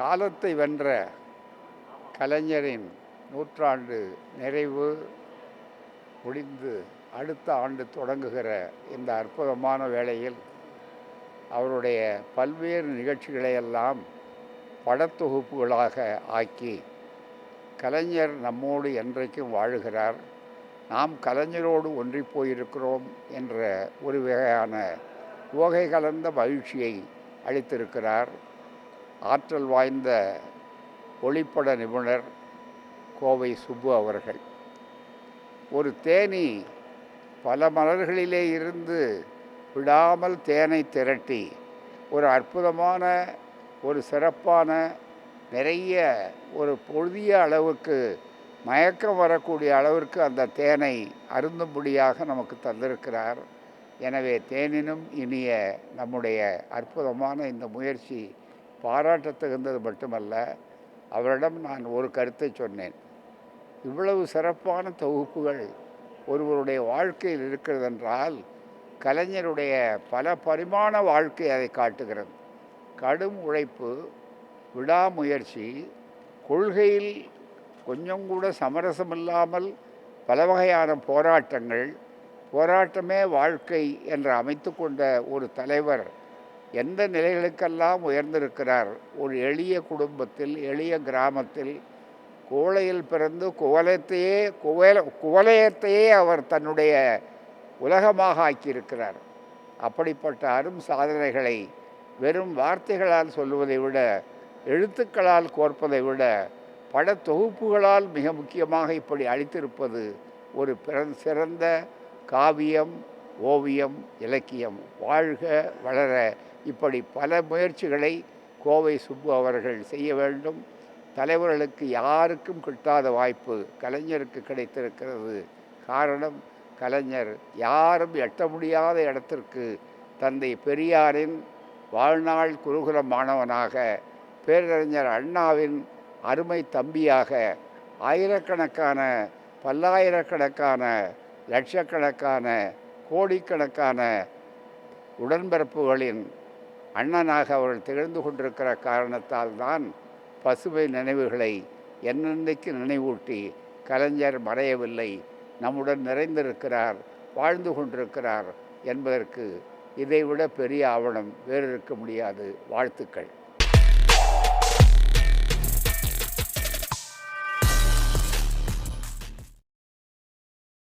காலத்தை வென்ற கலைஞரின் நூற்றாண்டு நிறைவு முடிந்து அடுத்த ஆண்டு தொடங்குகிற இந்த அற்புதமான வேளையில் அவருடைய பல்வேறு நிகழ்ச்சிகளையெல்லாம் படத்தொகுப்புகளாக ஆக்கி கலைஞர் நம்மோடு என்றைக்கும் வாழுகிறார். நாம் கலைஞரோடு ஒன்றி போயிருக்கிறோம் என்ற ஒரு வகையான உவகை கலந்த மகிழ்ச்சியை அளித்திருக்கிறார். ஆற்றல் வாய்ந்த ஒளிப்பட நிபுணர் கோவை சுப்பு அவர்கள். ஒரு தேனி பல மலர்களிலே இருந்து விடாமல் தேனை திரட்டி ஒரு அற்புதமான ஒரு சிறப்பான நிறைய ஒரு பொழுதிய அளவுக்கு மயக்கம் வரக்கூடிய அளவிற்கு அந்த தேனை அருந்தும்படியாக நமக்கு தந்திருக்கிறார். எனவே தேனினும் இனிய நம்முடைய அற்புதமான இந்த முயற்சி பாராட்டத்தகுந்தது மட்டுமல்ல அவரிடம் நான் ஒரு கருத்தை சொன்னேன். இவ்வளவு சிறப்பான தொகுப்புகள் ஒருவருடைய வாழ்க்கையில் இருக்கிறதென்றால் கலைஞருடைய பல பரிமாண வாழ்க்கை அதை காட்டுகிறது. கடும் உழைப்பு விடாமுயற்சி கொள்கையில் கொஞ்சம் கூட சமரசமில்லாமல் பல வகையான போராட்டங்கள் போராட்டமே வாழ்க்கை என்று அமைத்து கொண்ட ஒரு தலைவர் எந்த நிலைகளுக்கெல்லாம் உயர்ந்திருக்கிறார்? ஒரு எளிய குடும்பத்தில் எளிய கிராமத்தில் கோழையில் பிறந்து குவலத்தையே குவல குவலயத்தையே அவர் தன்னுடைய உலகமாக ஆக்கியிருக்கிறார். அப்படிப்பட்ட அரும் சாதனைகளை வெறும் வார்த்தைகளால் சொல்லுவதை விட எழுத்துக்களால் கோர்ப்பதை விட பட தொகுப்புகளால் மிக முக்கியமாக இப்படி அளித்திருப்பது ஒரு பிற- சிறந்த காவியம் ஓவியம் இலக்கியம் வாழ்க வளர. இப்படி பல முயற்சிகளை கோவை சுப்பு அவர்கள் செய்ய வேண்டும். தலைவர்களுக்கு யாருக்கும் கிட்டாத வாய்ப்பு கலைஞருக்கு கிடைத்திருக்கிறது. காரணம் கலைஞர் யாரும் எட்ட முடியாத இடத்திற்கு தந்தை பெரியாரின் வாழ்நாள் குருகுல மாணவனாக பேரறிஞர் அண்ணாவின் அருமை தம்பியாக ஆயிரக்கணக்கான பல்லாயிரக்கணக்கான லட்சக்கணக்கான கோடிக்கணக்கான உடன்பிறப்புகளின் அண்ணனாக அவர்கள் திகழ்ந்து கொண்டிருக்கிற காரணத்தால் தான் பசுமை நினைவுகளை என்னென்னைக்கு நினைவூட்டி கலைஞர் மறையவில்லை நம்முடன் நிறைந்திருக்கிறார் வாழ்ந்து கொண்டிருக்கிறார் என்பதற்கு இதைவிட பெரிய ஆவணம் வேறு இருக்க முடியாது. வாழ்த்துக்கள்.